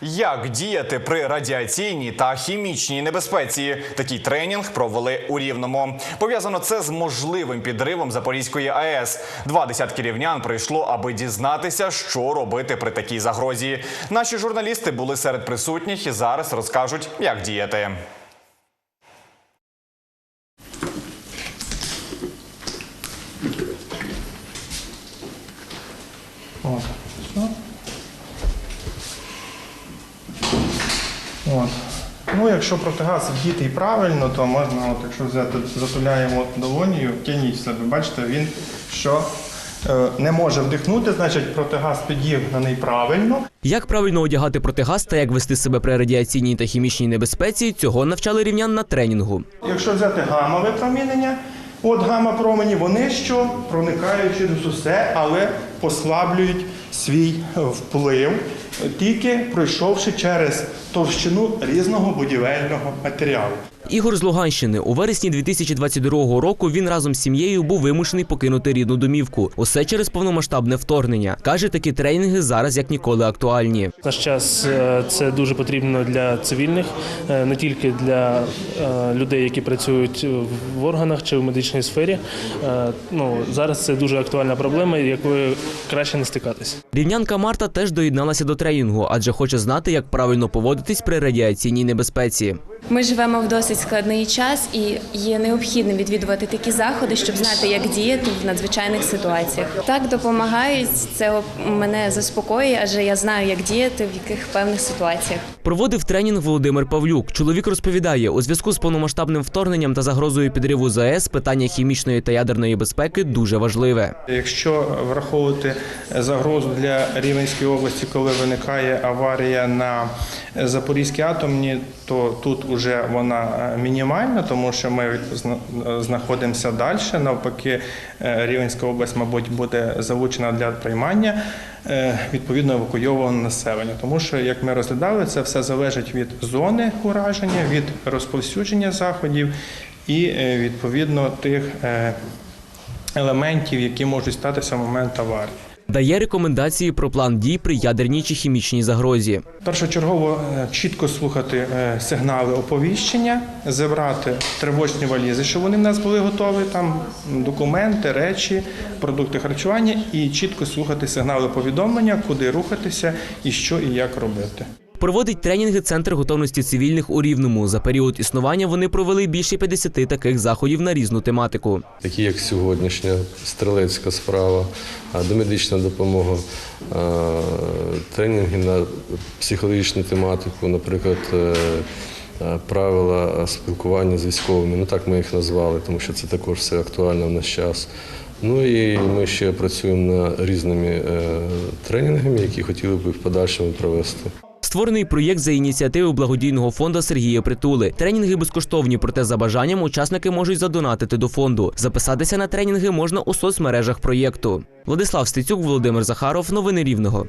Як діяти при радіаційній та хімічній небезпеці? Такий тренінг провели у Рівному. Пов'язано це з можливим підривом Запорізької АЕС. Два десятки рівнян прийшло, аби дізнатися, що робити при такій загрозі. Наші журналісти були серед присутніх і зараз розкажуть, як діяти. От. Все. От. Ну, якщо протигаз вдіти правильно, то можна, от, якщо взяти, затуляємо долонію, тяніть себе. Бачите, він що е, не може вдихнути, значить протигаз підігнаний правильно. Як правильно одягати протигаз та як вести себе при радіаційній та хімічній небезпеці, цього навчали рівнян на тренінгу. Якщо взяти гамма випромінення, от гамма промені, вони що проникають через усе, але послаблюють свій вплив, тільки пройшовши через товщину різного будівельного матеріалу. Ігор з Луганщини у вересні 2022 року він разом з сім'єю був вимушений покинути рідну домівку. Усе через повномасштабне вторгнення. каже, такі тренінги зараз як ніколи актуальні. Наш час е, це дуже потрібно для цивільних, е, не тільки для е, людей, які працюють в органах чи в медичній сфері. Ну зараз це дуже актуальна проблема, якою краще не стикатися. Рівнянка Марта теж доєдналася до тренінгу, адже хоче знати, як правильно поводитись при радіаційній небезпеці. Ми живемо в досить складний час і є необхідним відвідувати такі заходи, щоб знати, як діяти в надзвичайних ситуаціях. Так допомагають, це мене заспокоює, адже я знаю, як діяти в яких певних ситуаціях. Проводив тренінг Володимир Павлюк. Чоловік розповідає, у зв'язку з повномасштабним вторгненням та загрозою підриву ЗАЕС питання хімічної та ядерної безпеки дуже важливе. Якщо враховувати загрозу для Рівненської області, коли виникає аварія на Запорізькій атомні, то тут вже вона е, мінімальна, тому що ми знаходимося далі. Навпаки, е, Рівненська область, мабуть, буде залучена для приймання е, відповідно евакуйованого населення. Тому що, як ми розглядали, це все залежить від зони ураження, від розповсюдження заходів і відповідно тих. елементів, які можуть статися в момент аварії. Дає рекомендації про план дій при ядерній чи хімічній загрозі. Першочергово е, чітко слухати е, сигнали оповіщення, зібрати тривожні валізи, щоб вони в нас були готові, там документи, речі, продукти харчування, і чітко слухати сигнали повідомлення, куди рухатися і що і як робити. Проводить тренінги Центр готовності цивільних у Рівному. За період існування вони провели більше 50 таких заходів на різну тематику. такі як сьогоднішня стрілецька справа, домедична допомога, тренінги на психологічну тематику, наприклад, е, правила спілкування з військовими. Ну так ми їх назвали, тому що це також все актуально в наш час. Ну і ми ще працюємо над різними е, тренінгами, які хотіли б в подальшому провести. Створений проєкт за ініціативи благодійного фонду Сергія Притули. Тренінги безкоштовні, проте за бажанням учасники можуть задонатити до фонду. Записатися на тренінги можна у соцмережах проєкту. Владислав Стецюк, Володимир Захаров. Новини Рівного.